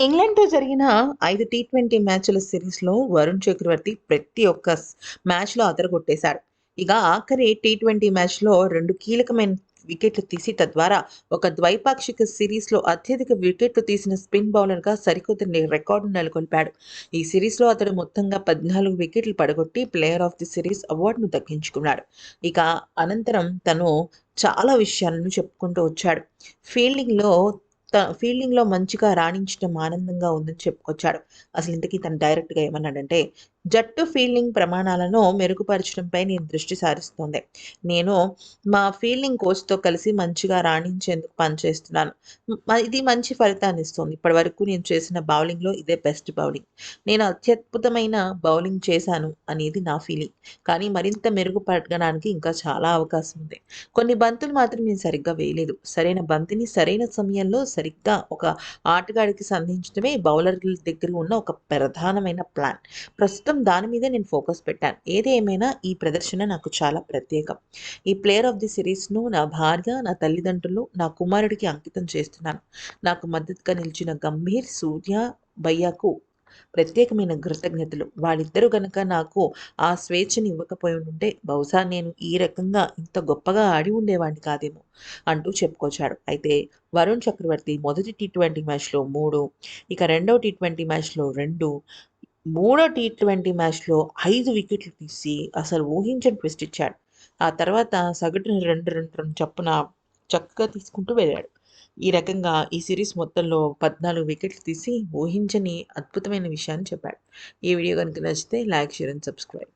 ఇంగ్లాండ్‌తో జరిగిన ఐదు T twenty మ్యాచ్‌ల సిరీస్‌లో వరుణ్ చక్రవర్తి ప్రతి ఒక్క మ్యాచ్‌లో అదరగొట్టేశాడు. ఇక ఆఖరి టీ ట్వంటీ మ్యాచ్‌లో రెండు కీలకమైన వికెట్లు తీసి తద్వారా ఒక ద్వైపాక్షిక సిరీస్‌లో అత్యధిక వికెట్లు తీసిన స్పిన్ బౌలర్‌గా సరికొత్త రికార్డు రికార్డును నెలకొల్పాడు. ఈ సిరీస్‌లో అతడు మొత్తంగా 14 వికెట్లు పడగొట్టి ప్లేయర్ ఆఫ్ ది సిరీస్ అవార్డును దక్కించుకున్నాడు. ఇక అనంతరం తను చాలా విషయాలను చెప్పుకుంటూ వచ్చాడు. ఫీల్డింగ్‌లో ఫీల్డింగ్‌లో మంచిగా రాణించడం ఆనందంగా ఉందని చెప్పుకొచ్చాడు. అసలు ఇంతకీ తను డైరెక్ట్‌గా ఏమన్నాడంటే, జట్టు ఫీల్డింగ్ ప్రమాణాలను మెరుగుపరచడంపై నేను దృష్టి సారిస్తోంది. నేను మా ఫీల్డింగ్ కోచ్‌తో కలిసి మంచిగా రాణించేందుకు పనిచేస్తున్నాను. ఇది మంచి ఫలితాన్ని ఇస్తోంది. ఇప్పటివరకు నేను చేసిన బౌలింగ్‌లో ఇదే బెస్ట్ బౌలింగ్. నేను అత్యద్భుతమైన బౌలింగ్ చేశాను అనేది నా ఫీలింగ్. కానీ మరింత మెరుగుపడడానికి ఇంకా చాలా అవకాశం ఉంది. కొన్ని బంతులు మాత్రం నేను సరిగ్గా వేయలేదు. సరైన బంతిని సరైన సమయంలో సరిగ్గా ఒక ఆటగాడికి సంధించడమే బౌలర్ల దగ్గర ఉన్న ఒక ప్రధానమైన ప్లాన్. ప్రస్తుతం మొత్తం దాని మీదే నేను ఫోకస్ పెట్టాను. ఏది ఏమైనా ఈ ప్రదర్శన నాకు చాలా ప్రత్యేకం. ఈ ప్లేయర్ ఆఫ్ ది సిరీస్‌ను నా భార్య, నా తల్లిదండ్రులు, నా కుమారుడికి అంకితం చేస్తున్నాను. నాకు మద్దతుగా నిలిచిన గంభీర్, సూర్య, భయ్యాకు ప్రత్యేకమైన కృతజ్ఞతలు. వాళ్ళిద్దరూ గనక నాకు ఆ స్వేచ్ఛని ఉంటే బహుశా నేను ఈ రకంగా ఇంత గొప్పగా ఆడి ఉండేవాడిని కాదేమో అంటూ చెప్పుకొచ్చాడు. అయితే వరుణ్ చక్రవర్తి మొదటి టీ ట్వంటీ మ్యాచ్‌లో మూడు ఇక రెండవ టీ ట్వంటీ మ్యాచ్‌లో రెండు మూడో టీ ట్వెంటీ మ్యాచ్‌లో ఐదు వికెట్లు తీసి అసలు ఊహించని ట్విస్ట్ ఇచ్చాడు. ఆ తర్వాత సగటున రెండు రెండు రెండు చప్పున చక్కగా తీసుకుంటూ వెళ్ళాడు. ఈ రకంగా ఈ సిరీస్ మొత్తంలో 14 వికెట్లు తీసి ఊహించని అద్భుతమైన విషయాన్ని చెప్పాడు. ఈ వీడియో కనుక నచ్చితే లైక్, షేర్ అండ్ సబ్స్క్రైబ్.